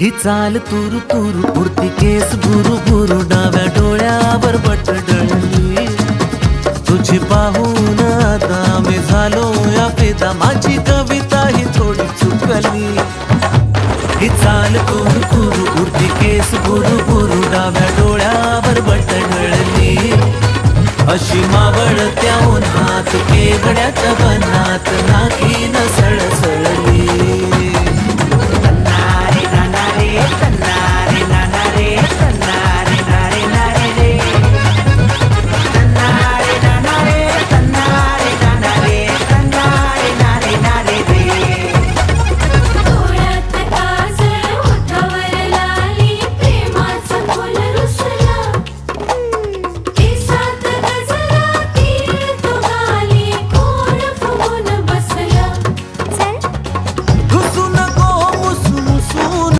ही चाल तुरु तुरु उडती केस भुरु भुरु डाव्या डोळ्यावर बटडळली तुझी पाहून आता मी झालो या पेदा माझी कविता ही थोडी चुकली. ही चाल तुरु तुरु उडती केस भुरु बुरु डाव्या डोळ्यावर बटडळली अशी मावळ त्याहून हात केवड्याच्या बनात नाकी नसळ